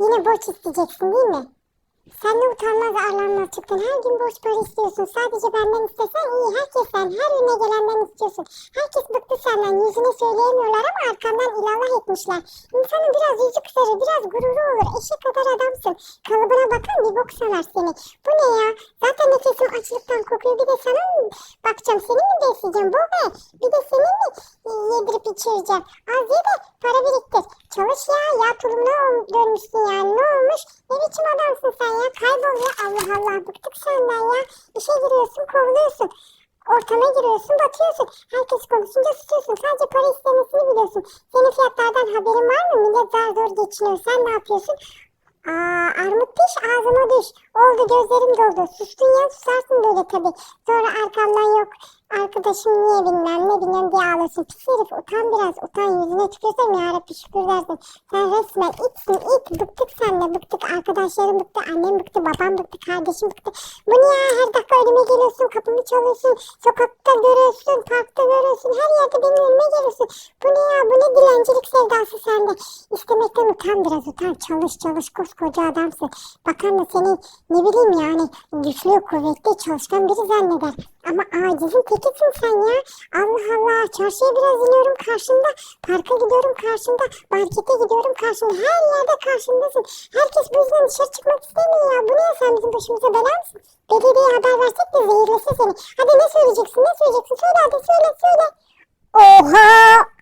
Yine borç isteyeceksin değil mi? Sen de utanmaz arlanmaz çıktın. Her gün borç para istiyorsun. Sadece benden istesen iyi. Herkesten, her önüne gelenden istiyorsun. Herkes bıktı senden. Yüzüne söyleyemiyorlar ama arkandan ilallah etmişler. İnsanın biraz yüzü kızarır, biraz gururu olur. Eşek kadar adamsın. Kalıbına bakan bir bok sanar seni. Bu ne ya? Açlıktan kokuyor. Bir de sana mı bakacağım? Seni mi besleyeceğim? Bu be. Bir de seni mi yedirip içireceğim? Az ye de para biriktir. Çalış ya. Ya tulumuna dönmüşsün yani. Ne olmuş? Ne biçim adamsın sen ya? Kaybol ya. Allah Allah bıktık senden ya. İşe giriyorsun kovuluyorsun. Ortama giriyorsun batıyorsun. Herkes konuşunca susuyorsun. Sadece para istemesini biliyorsun. Senin fiyatlardan haberin var mı? Millet zar zor geçiniyor. Sen ne yapıyorsun? Aa, armut piş ağzıma düş. Oldu gözlerim doldu. Sustun ya susarsın böyle tabii. Sonra arkamdan yok. Arkadaşım niye bilmem ne bilmem diye ağlasın. Pis herif utan biraz. Utan yüzüne tükürsem yarabbi şükür dersin. Sen resmen itsin it. Bıktık senle bıktık. Arkadaşlarım bıktı. Annem bıktı. Babam bıktı. Kardeşim bıktı. Bu ne ya? Her dakika önüme geliyorsun. Kapımı çalıyorsun. Sokakta görüyorsun. Parkta görüyorsun. Her yerde benim önüme geliyorsun. Bu ne ya? Bu ne dilencilik sevdası sende? İstemekten utan biraz utan. Çalış çalış koskoca adamsın. Bakan da seni ne bileyim yani güçlü, kuvvetli, çalışkan biri zanneder. Ama acizin tekisin sen ya. Allah Allah. Çarşıya biraz iniyorum karşında. Parka gidiyorum karşında. Markete gidiyorum karşında. Her yerde karşındasın. Herkes bu yüzden dışarı çıkmak istemiyor ya. Bu ne ya sen bizim başımıza bela mısın? Belediyeye haber versek de zehirlese seni. Hadi ne söyleyeceksin ne söyleyeceksin? Söyle hadi söyle söyle. Oha!